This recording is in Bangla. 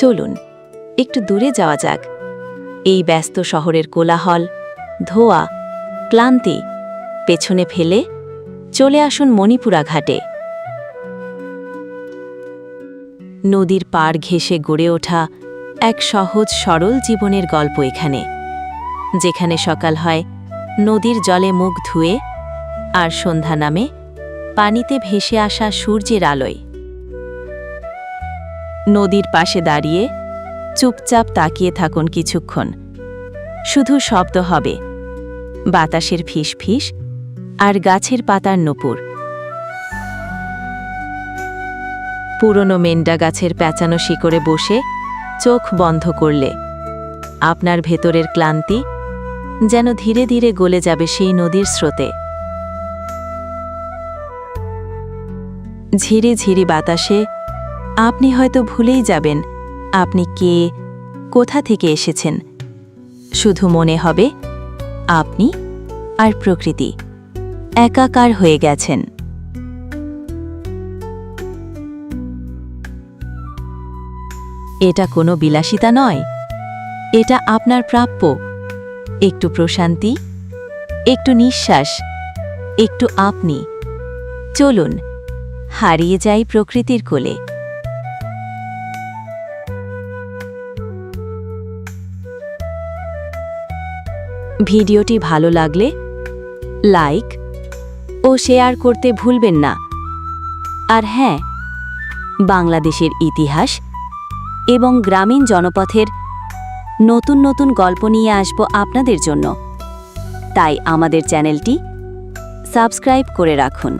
চলুন, একটু দূরে যাওয়া যাক। এই ব্যস্ত শহরের কোলাহল, ধোয়া, ক্লান্তি, পেছনে ফেলে চলে আসুন মণিপুরা ঘাটে। নদীর পাড় ঘেঁষে গড়ে ওঠা এক সহজ, সরল জীবনের গল্প এখানে, যেখানে সকাল হয়, নদীর জলে মুখ ধুয়ে আর সন্ধ্যা নামে পানিতে ভেসে আসা সূর্যের আলোয়। নদীর পাশে দাঁড়িয়ে চুপচাপ তাকিয়ে থাকুন কিছুক্ষণ। শুধু শব্দ হবে। বাতাসের ফিস ফিস আর গাছের পাতার নুপুর। পুরনো মেন্ডা গাছের প্যাঁচানো শিকড়ে বসে চোখ বন্ধ করলে আপনার ভেতরের ক্লান্তি যেন ধীরে ধীরে গলে যাবে সেই নদীর স্রোতে। ঝিরি ঝিরি বাতাসে আপনি হয়তো ভুলেই যাবেন, আপনি কে, কোথা থেকে এসেছেন। শুধু মনে হবে, আপনি আর প্রকৃতি একাকার হয়ে গেছেন। এটা কোনো বিলাসিতা নয়, এটা আপনার প্রাপ্য। একটু প্রশান্তি, একটু নিঃশ্বাস, একটু আপনি। চলুন, হারিয়ে যাই প্রকৃতির কোলে। ভিডিওটি ভালো লাগলে লাইক ও শেয়ার করতে ভুলবেন না। আর হ্যাঁ বাংলাদেশের ইতিহাস এবং গ্রামীণ জনপথের নতুন নতুন গল্প নিয়ে আসব আপনাদের জন্য। তাই আমাদের চ্যানেলটি সাবস্ক্রাইব করে রাখুন।